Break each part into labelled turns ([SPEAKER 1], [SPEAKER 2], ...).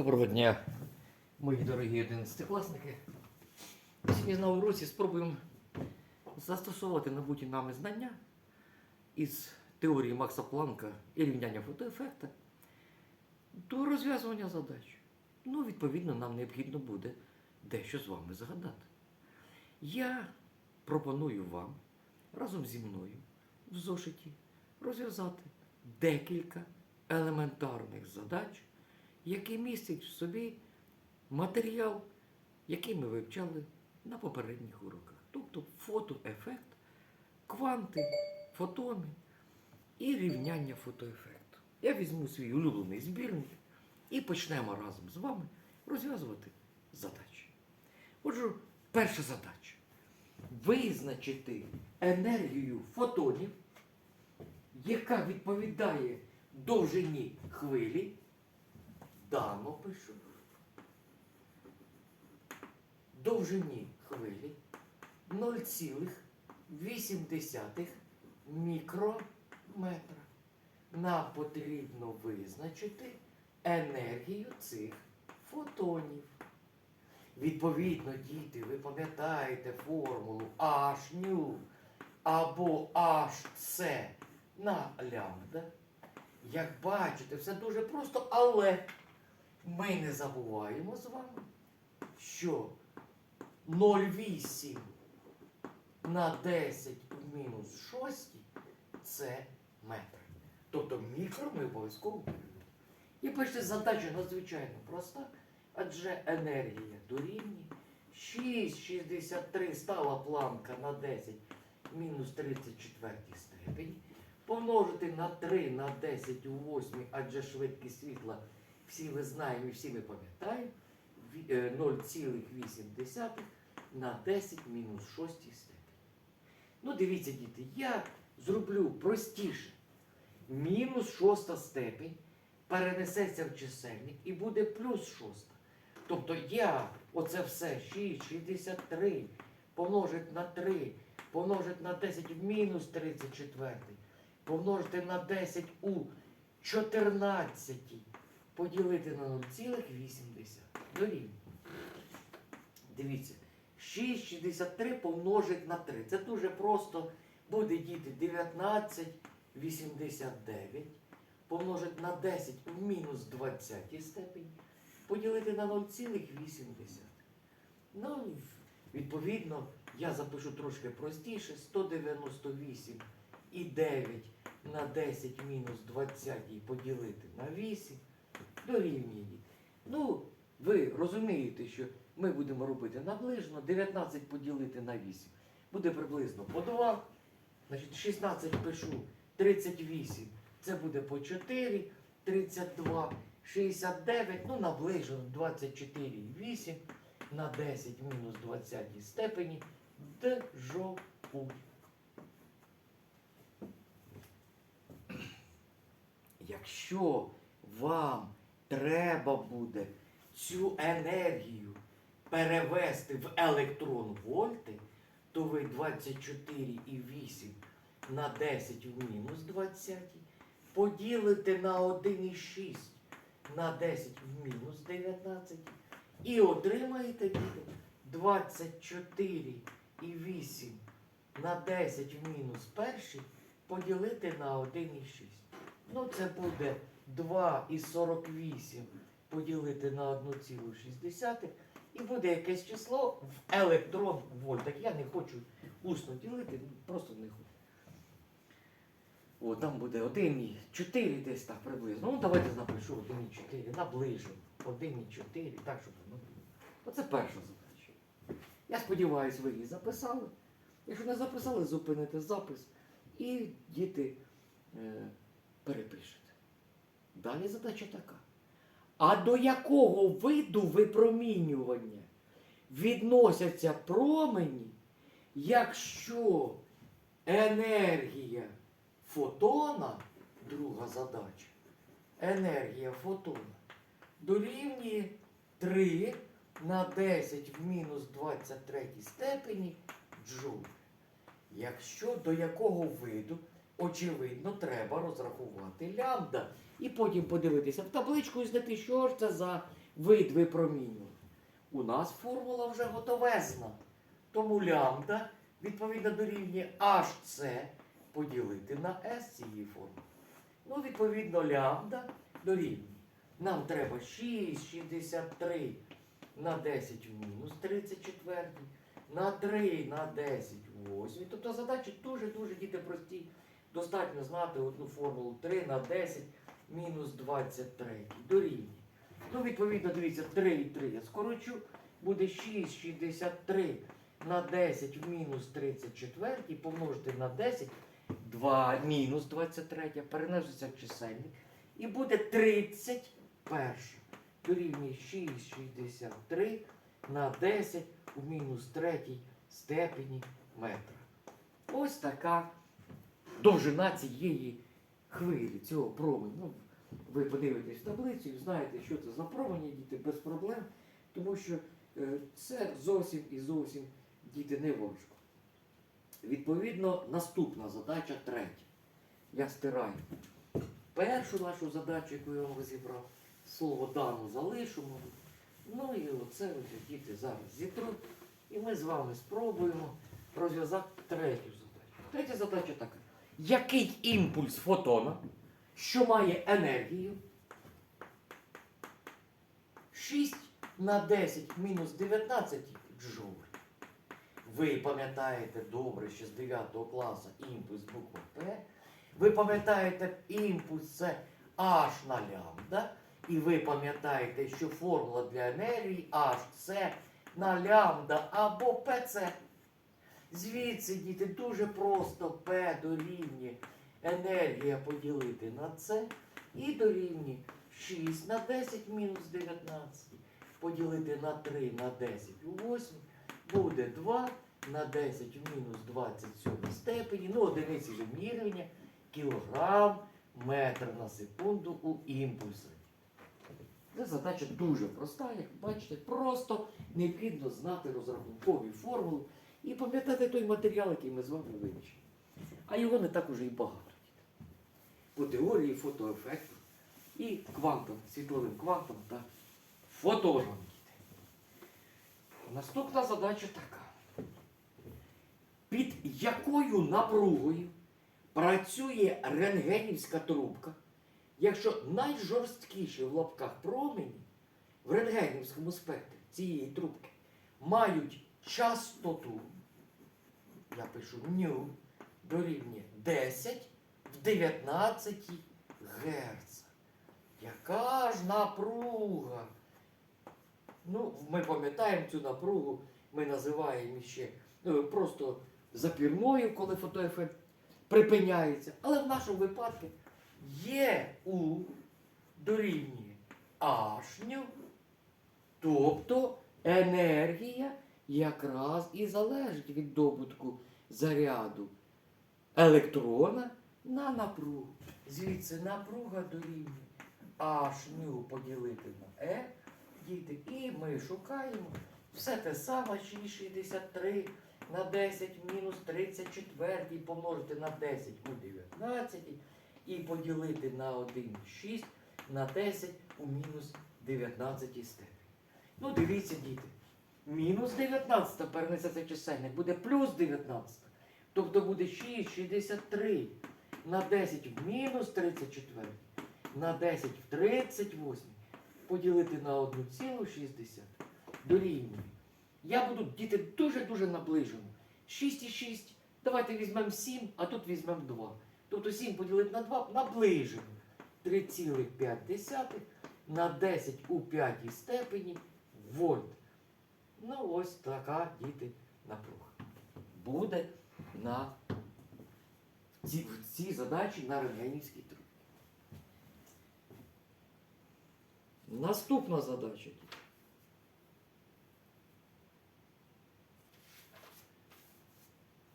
[SPEAKER 1] Доброго дня, мої дорогі одинадцятикласники. Сьогодні на уроці спробуємо застосовувати набуті нами знання із теорії Макса Планка і рівняння фотоефекта до розв'язування задач. Ну, відповідно, нам необхідно буде дещо з вами згадати. Я пропоную вам разом зі мною в зошиті розв'язати декілька елементарних задач, які містять в собі матеріал, який ми вивчали на попередніх уроках. Тобто фотоефект, кванти, фотони і рівняння фотоефекту. Я візьму свій улюблений збірник і почнемо разом з вами розв'язувати задачі. Отже, перша задача. Визначити енергію фотонів, яка відповідає довжині хвилі. Дано пишу. Довжині хвилі 0,8 мікрометра. Нам потрібно визначити енергію цих фотонів. Відповідно, діти, ви пам'ятаєте формулу H або HC на лямбда. Як бачите, все дуже просто, але ми не забуваємо з вами, що 0,8 на 10 в мінус 6 це метр. Тобто мікро ми обов'язково вивели. І бачите, задача надзвичайно проста, адже енергія дорівнює 6,63 стала планка на 10 мінус 34 степені. Помножити на 3 на 10 у 8, адже швидкість світла всі ви знаємо і всі ми пам'ятаємо. Е, 0,8 на 10 мінус 6 степені. Ну, дивіться, діти, я зроблю простіше. Мінус шоста степень перенесеться в чисельник і буде плюс шоста. Тобто я оце все 6, 63 помножить на 3, помножить на 10 в мінус 34, помножити на 10 у 14, поділити на 0,8. Дорівнює. Дивіться, 6,63 помножить на 3. Це дуже просто. Буде діти 19,89 помножить на 10 в мінус 20 степень, поділити на 0,8. Ну, відповідно, я запишу трошки простіше. 198 і 9 на 10 мінус 20 поділити на 8 дорівнює. Ну, ви розумієте, що ми будемо робити наближено 19 поділити на 8. Буде приблизно по 2. Значить, 16 пишу 38. Це буде по 4, 32, 69, ну наближено 24,8 на 10 мінус 20 степені дежопуть. Якщо вам треба буде цю енергію перевести в електрон вольти, то ви 24,8 на 10 в мінус 20 поділите на 1,6 на 10 в мінус 19 і отримаєте діти 24,8 на 10 в мінус перший поділити на 1,6. Ну, це буде 2,48 поділити на 1,6 і буде якесь число в електрон вольтах. Я не хочу усно ділити, просто не хочу. О, там буде 1,4 десь так приблизно. Ну, давайте напишу 1,4, наближу. 1,4, так, щоб воно було. Оце перша задача. Я сподіваюся, ви її записали. Якщо не записали, зупините запис і діти е, перепишете. Далі задача така. А до якого виду випромінювання відносяться промені, якщо енергія фотона, друга задача, енергія фотона дорівнює 3 на 10 в мінус 23 степені джуль. Якщо до якого виду, очевидно, треба розрахувати лямбда. І потім подивитися в табличку і знайти, що ж це за вид випромінювання. У нас формула вже готовезна. Тому лямбда відповідно дорівнює HC поділити на S цієї форми. Ну, відповідно, лямбда дорівнює. Нам треба 6,63 на 10 в мінус 34, на 3 на 10 в 8. Тобто задачі дуже-дуже діти прості. Достатньо знати одну формулу 3 на 10 мінус 23 дорівнює. Ну, відповідно, дивіться, 3 і 3 я скорочу. Буде 6,63 на 10 в мінус 34 помножити на 10, 2 мінус 23, перенесеться в чисельник. І буде 31. Дорівнює 6,63 на 10 у мінус 3 степені метра. Ось така довжина цієї хвилі, цього променю. Ну, ви подивитесь таблицю і знаєте, що це за промені, діти, без проблем, тому що е, це зовсім і зовсім діти не важко. Відповідно, наступна задача третя. Я стираю першу нашу задачу, яку я вам розібрав. Слово дану залишимо. Ну і оце ось діти зараз зітруть. І ми з вами спробуємо розв'язати третю задачу. Третя задача така. Який імпульс фотона, що має енергію? 6 на 10 мінус 19 джоуль. Ви пам'ятаєте добре, що з 9 класу імпульс буква П. Ви пам'ятаєте, імпульс це H на лямбда. І ви пам'ятаєте, що формула для енергії H це на лямбда або ПЦ. Звідси, діти, дуже просто P дорівнює енергія поділити на С і дорівнює 6 на 10 мінус 19. Поділити на 3 на 10 у 8 буде 2 на 10 в мінус 27 степені. Ну, одиниці вимірювання, кілограм, метр на секунду у імпульсі. Це задача дуже проста, як бачите, просто необхідно знати розрахункові формули і пам'ятати той матеріал, який ми з вами вивчили. А його не так уже і багато. По теорії фотоефекту і квантом, світловим квантом та фотоном. Наступна задача така. Під якою напругою працює рентгенівська трубка, якщо найжорсткіші в лапках промені в рентгенівському спектрі цієї трубки мають частоту, я пишу ню, дорівнює 10 в 19 Гц. Яка ж напруга? Ну, ми пам'ятаємо цю напругу, ми називаємо ще ну, просто запірною, коли фотоефект припиняється. Але в нашому випадку є у дорівнює H, тобто енергія якраз і залежить від добутку заряду електрона на напругу. Звідси напруга дорівнює H ню поділити на E, діти, і ми шукаємо все те саме 6,63 на 10 мінус 34 помножити на 10 у 19 і поділити на 1,6 на 10 у мінус 19 степені. Ну, дивіться, діти. Мінус 19 перенесеться в чисельник, буде плюс 19. Тобто буде 6,63 на 10 в мінус 34, на 10 в 38 поділити на 1,6 дорівнює. Я буду діти дуже-дуже наближено. 6,6. Давайте візьмемо 7, а тут візьмемо 2. Тобто 7 поділити на 2 наближено. 3,5 на 10 у 5 степені вольт. Ну, ось така діти напруга. Буде на ці, в цій задачі на рентгенівській трубці. Наступна задача.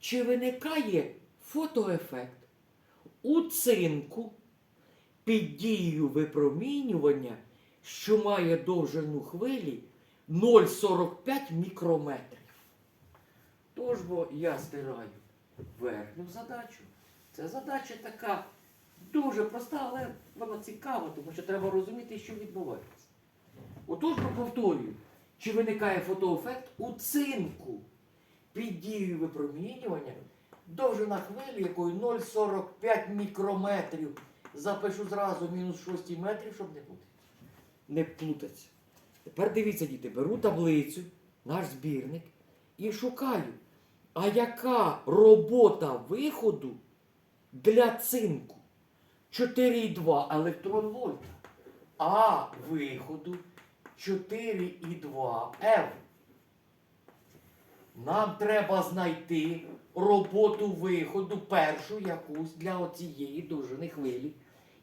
[SPEAKER 1] Чи виникає фотоефект у цинку під дією випромінювання, що має довжину хвилі 0,45 мікрометрів? Тож бо я стираю верхню задачу. Це задача така дуже проста, але вона цікава, тому що треба розуміти, що відбувається. Отож, повторюю, чи виникає фотоефект у цинку під дією випромінювання довжина хвилі, якою 0,45 мікрометрів. Запишу зразу мінус 6 метрів, щоб не бути. Не плутаться. Тепер дивіться, діти, беру таблицю, наш збірник, і шукаю, а яка робота виходу для цинку? 4,2 електрон вольта. А виходу 4,2 F. Нам треба знайти роботу виходу першу якусь для оцієї довжини хвилі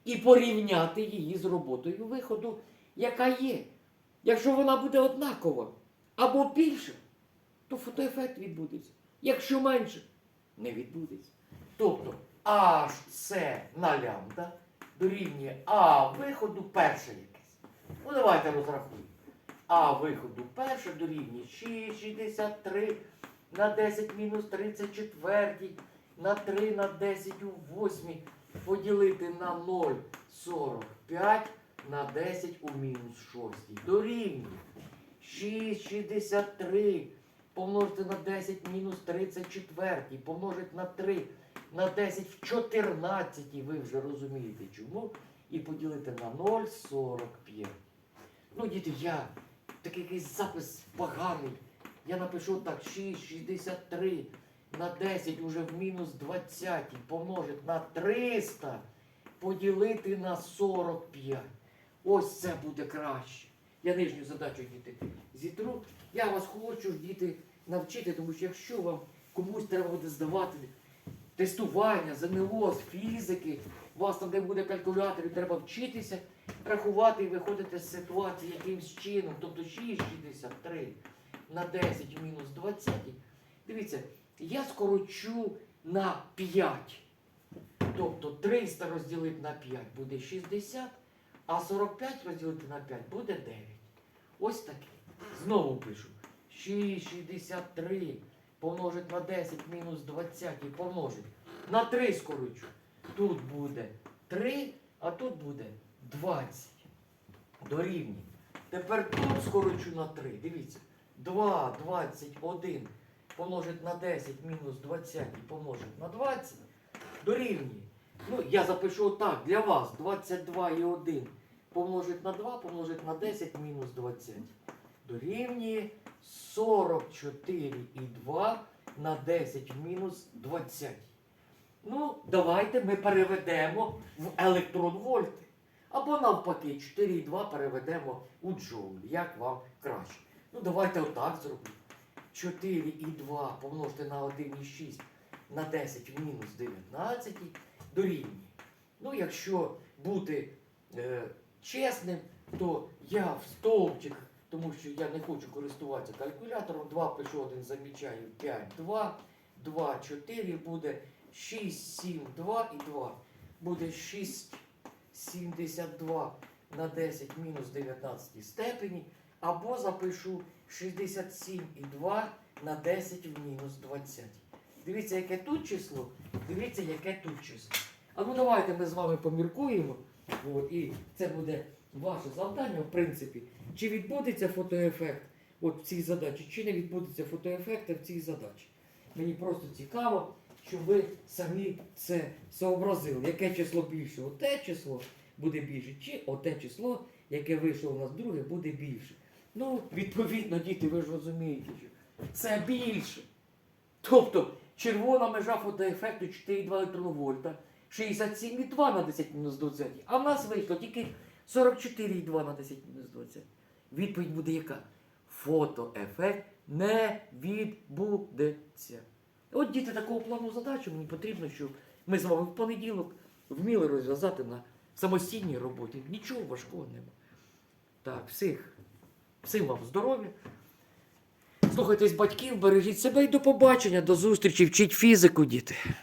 [SPEAKER 1] і порівняти її з роботою виходу, яка є. Якщо вона буде однакова або більша, то фотоефект відбудеться. Якщо менше, не відбудеться. Тобто HC на лямбда дорівнює А виходу перше якесь. Ну давайте розрахуємо. А виходу перше дорівнює 6,63 на 10 мінус 34 на 3 на 10 у 8 поділити на 0,45 на 10 у мінус 6 дорівнює. 6,63 помножити на 10 мінус 34 помножити на 3 на 10 в 14, ви вже розумієте чому, і поділити на 0,45. Ну, діти, я такий якийсь запис поганий. Я напишу так 6,63 на 10 уже в мінус 20 помножити на 300 поділити на 45. Ось це буде краще. Я нижню задачу діти зітру. Я вас хочу діти навчити, тому що якщо вам комусь треба буде здавати тестування, ЗНО, з фізики, у вас там де буде калькулятор, і треба вчитися, рахувати і виходити з ситуації якимсь чином. Тобто 6,63 на 10 в мінус 20. Дивіться, я скорочу на 5. Тобто 300 розділити на 5 буде 60, а 45 розділити на 5 буде 9. Ось таке. Знову пишу. 6,63 помножить на 10 мінус 20 і помножить. На 3 скорочу. Тут буде 3, а тут буде 20. Дорівнює. Тепер тут скорочу на 3. Дивіться. 2, 21 помножить на 10 мінус 20 і помножить на 20. Дорівнює. Ну, я запишу отак для вас. 22 і 1 помножить на 2, помножить на 10 мінус 20. Дорівнює 44 і 2 на 10 мінус 20. Ну, давайте ми переведемо в електрон-вольти. Або навпаки, 4,2 переведемо у джоуль. Як вам краще? Ну, давайте отак зробимо. 4,2 помножити на 1,6 на 10 мінус 19 дорівнює. Ну, якщо бути е, чесним, то я в стовпчик, тому що я не хочу користуватися калькулятором, 2 пишу, 1 замічаю, 5, 2, 2, 4 буде 6, 7, 2 і 2. Буде 6, 72 на 10 мінус 19 степені. Або запишу 67 і 2 на 10 в мінус 20. Дивіться, яке тут число, дивіться, яке тут число. А ну давайте ми з вами поміркуємо. От, і це буде ваше завдання, в принципі, чи відбудеться фотоефект от в цій задачі, чи не відбудеться фотоефект в цій задачі. Мені просто цікаво, щоб ви самі це сообразили, яке число більше, оте число буде більше, чи оте число, яке вийшло у нас друге, буде більше. Ну, відповідно, діти, ви ж розумієте, що це більше. Тобто червона межа фотоефекту 4,2 електронвольта, 67,2 на 10 мінус 20. А в нас вийшло тільки 44,2 на 10 мінус 20. Відповідь буде яка? Фотоефект не відбудеться. От діти такого плану задачу мені потрібно, щоб ми з вами в понеділок вміли розв'язати на самостійній роботі. Нічого важкого нема. Так, всіх, всім вам здоров'я. Слухайтесь батьків, бережіть себе і до побачення, до зустрічі, вчіть фізику, діти.